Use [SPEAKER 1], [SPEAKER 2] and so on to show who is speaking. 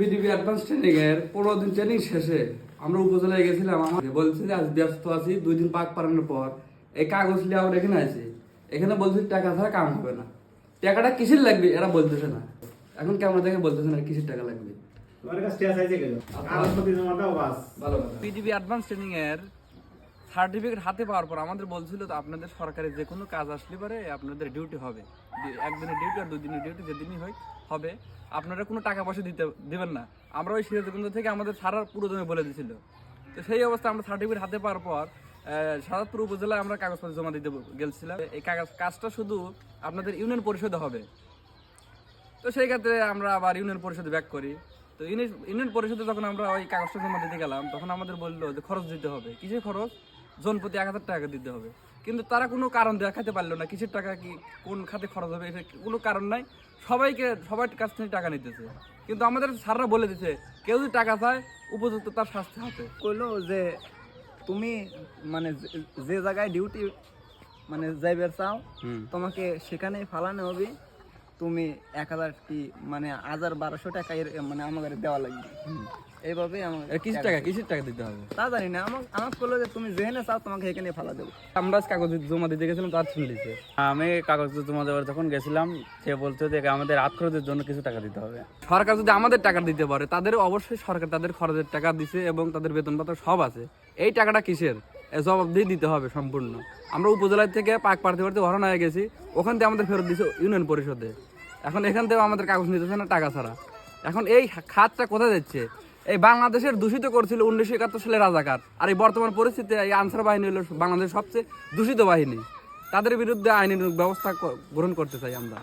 [SPEAKER 1] BDP advance training এর পনেরো দিন ট্রেনিং শেষে আমরা উপজেলায় গেছিলাম আমাকে বলছে যে আজ ব্যস্ত আছি দুই দিন পাক পারানোর পর। এই কাগজ নিয়ে আমরা এখানে আছি এখানে বলছি টাকা ছাড়া কাম হবে না। টাকাটা কিসের লাগবে? এরা বলতেছে না। এখন কেমন দেখে বলতেছে না কিসের টাকা লাগবে। পিডিবি অ্যাডভান্স ট্রেনিং এর সার্টিফিকেট হাতে পাওয়ার পর আমাদের বলছিল তো আপনাদের সরকারি যে কোনো কাজ আসলে পরে আপনাদের ডিউটি হবে। একদিনের ডিউটি আর দুই দিনের ডিউটি যেদিনই হয়, হবে। আপনারা কোনো টাকা পয়সা দিতে, দেবেন না। আমরা ওই সিরাজগঞ্জ থেকে আমাদের সারা পুরো জমি বলে দিয়েছিল তো সেই অবস্থায় আমরা সার্টিফিকেট হাতে পাওয়ার পর সাদাতপুর উপজেলায় আমরা কাগজপত্র জমা দিতে গেছিলাম এই কাগজ কাজটা শুধু আপনাদের ইউনিয়ন পরিষদে হবে। তো সেই ক্ষেত্রে আমরা আবার ইউনিয়ন পরিষদে ব্যাক করি। তো ইউনিয়ন ইউনিয়ন পরিষদে যখন আমরা ওই কাগজটা জমা দিতে গেলাম, তখন আমাদের বলল যে খরচ দিতে হবে। কিসের খরচ? জন প্রতি এক হাজার টাকা দিতে হবে। কিন্তু তারা কোনো কারণ দেখাতে পারল না কিসের টাকা কি কোন খাতে খরচ হবে এটা কোনো কারণ নাই। সবাইকে সবার কাছ থেকে টাকা নিতেছে। কিন্তু আমাদের স্যাররা বলে দিছে কেউ যদি টাকা চায় উপযুক্ত তার শাস্তি হবে।
[SPEAKER 2] কইলো যে তুমি মানে যে- যে জায়গায় ডিউটি মানে যাইবার চাও তোমাকে সেখানেই ফালানো হবে। তুমি এক হাজার কি মানে হাজার বারোশো টাকা এর মানে আমাকে দেওয়া লাগবে। এইভাবে আমাকে
[SPEAKER 1] এটা কিসের টাকা কিসের টাকা দিতে হবে?
[SPEAKER 2] তা জানি না আমাকে আমাকে বলল যে তুমি যেখানে চাও তোমাকে এখানে ফালা দেবো।
[SPEAKER 1] আমরা কাগজ জমা দিতে গেছিলাম তার শুনে দিতে
[SPEAKER 3] আমি কাগজ জমা দেওয়ার যখন গেছিলাম সে বলছে যে আমাদের খরচের জন্য কিছু টাকা দিতে হবে।
[SPEAKER 1] সরকার যদি আমাদের টাকা দিতে পারে তাদের অবশ্যই সরকার তাদের খরচের টাকা দিছে এবং তাদের বেতন ভাতা সব আছে। এই টাকাটা কিসের? এ দিয়ে দিতে হবে সম্পূর্ণ। আমরা উপজেলা থেকে পাক প্রার্থী প্রার্থী হরণ হয়ে গেছি, ওখান থেকে আমাদের ফেরত দিছে ইউনিয়ন পরিষদে। এখন এখান থেকে আমাদের কাগজ নিতেছে না, টাকা ছাড়া। এখন এই খাতটা কোথায় যাচ্ছে? এই বাংলাদেশের দূষিত করছিল উনিশশো একাত্তর সালে রাজাকার, আর এই বর্তমান পরিস্থিতিতে এই আনসার বাহিনী হলো বাংলাদেশের সবচেয়ে দূষিত বাহিনী। তাদের বিরুদ্ধে আইনি ব্যবস্থা গ্রহণ করতে চাই আমরা।